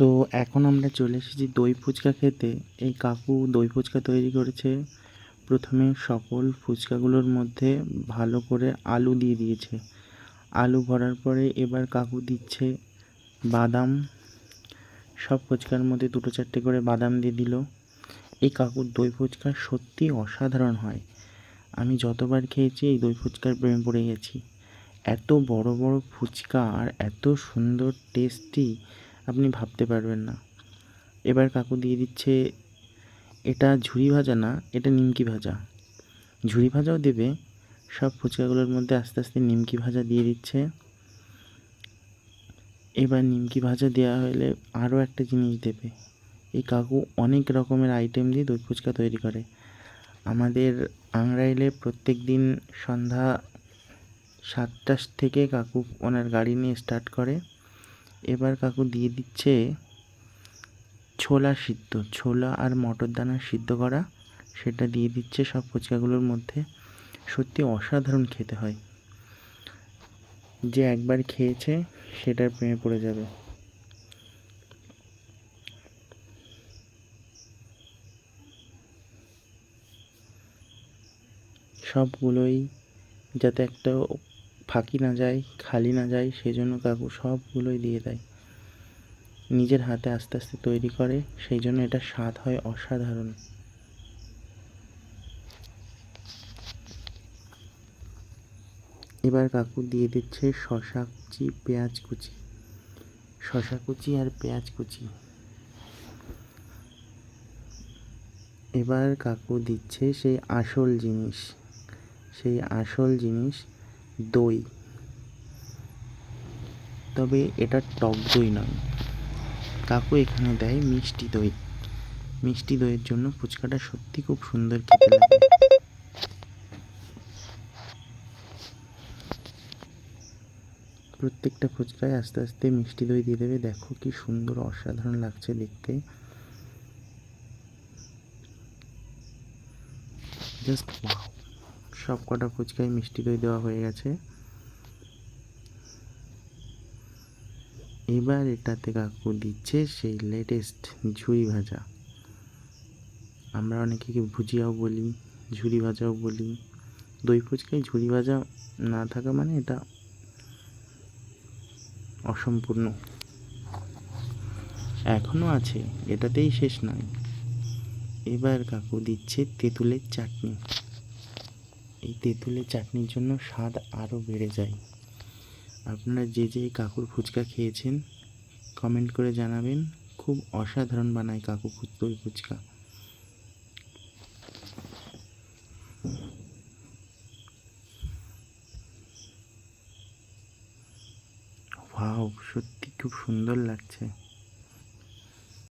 তো এখন আমরা চলে এসেছি দই ফুচকা খেতে। এই কাকু দই ফুচকা তৈরি করেছে। প্রথমে সকল ফুচকাগুলোর মধ্যে ভালো করে আলু দিয়ে দিয়েছে। আলু ভরার পরে এবার কাকু দিচ্ছে বাদাম। সব ফুচকার মধ্যে দুটো চারটে করে বাদাম দিয়ে দিল। এই কাকুর দই ফুচকা সত্যি অসাধারণ হয়। আমি যতবার খেয়েছি এই দই ফুচকার প্রেমে পড়ে গেছি। এত বড় বড় ফুচকা আর এত সুন্দর, টেস্টি আপনি ভাবতে পারবেন না। এবার কাকু দিয়ে দিচ্ছে, এটা ঝুরি ভাজা না, এটা নিমকি ভাজা। ঝুরি ভাজাও দেবে, সব ফুচকাগুলোর মধ্যে আস্তে আস্তে নিমকি ভাজা দিয়ে দিচ্ছে। এবার নিমকি ভাজা দেওয়া হলে আরও একটা জিনিস দেবে। এই কাকু অনেক রকমের আইটেম দিয়ে দই ফুচকা তৈরি করে। আমাদের আংরাইলে প্রত্যেক দিন সন্ধ্যা সাতটা থেকে কাকু ওনার গাড়ি নিয়ে স্টার্ট করে। এবার কাকু দিয়ে দিচ্ছে ছোলা সিদ্ধ, ছোলা আর মটর দানা সিদ্ধ করা। সেটা দিয়ে দিচ্ছে সব ফুচকাগুলোর মধ্যে। সত্যি অসাধারণ খেতে হয়। যে একবার খেয়েছে, সেটার প্রেমে পড়ে যাবে। সবগুলোই যাতে একটা ফাঁকি না যায়, খালি না যায়, সেজন্য কাকু সবগুলোই দিয়ে দেয়। নিজের হাতে আস্তে আস্তে তৈরি করে সেই জন্য এটা স্বাদ হয় অসাধারণ। এবার কাকু দিয়ে দিচ্ছে শশা কুচি, পেঁয়াজ কুচি। শশা কুচি আর পেঁয়াজ কুচি। এবার কাকু দিচ্ছে সেই আসল জিনিস। সেই আসল জিনিস দই। তবে এটা টক দই নয়। কাকু এখানে দেয় মিষ্টি দই। মিষ্টি দইয়ের জন্য ফুচকাটা সত্যি খুব সুন্দর খেতে লাগে। প্রত্যেকটা ফুচকায় আস্তে আস্তে মিষ্টি দই দিয়ে দেবে। দেখো কি সুন্দর অসাধারণ লাগছে দেখতে। জাস্ট সব কটা ফুচকায় মিষ্টি দই দেওয়া হয়ে গেছে। এবার এটাতে কাকু দিচ্ছে সেই লেটেস্ট ঝুড়ি ভাজা। আমরা অনেকে ভুজিয়াও বলি ঝুড়ি ভাজাও বলি। দই ফুচকায় ঝুড়ি ভাজা না থাকা মানে এটা অসম্পূর্ণ। এখনও আছে, এটাতেই শেষ নয়। এবার কাকু দিচ্ছে তেঁতুলের চাটনি। এই তেঁতুলের চাটনির জন্য স্বাদ আরও বেড়ে যায়। আপনারা যে যে কাকুর ফুচকা খেয়েছেন কমেন্ট করে জানাবেন। খুব অসাধারণ বানায় কাকু দই ফুচকা। ওয়াও সত্যি খুব সুন্দর লাগছে।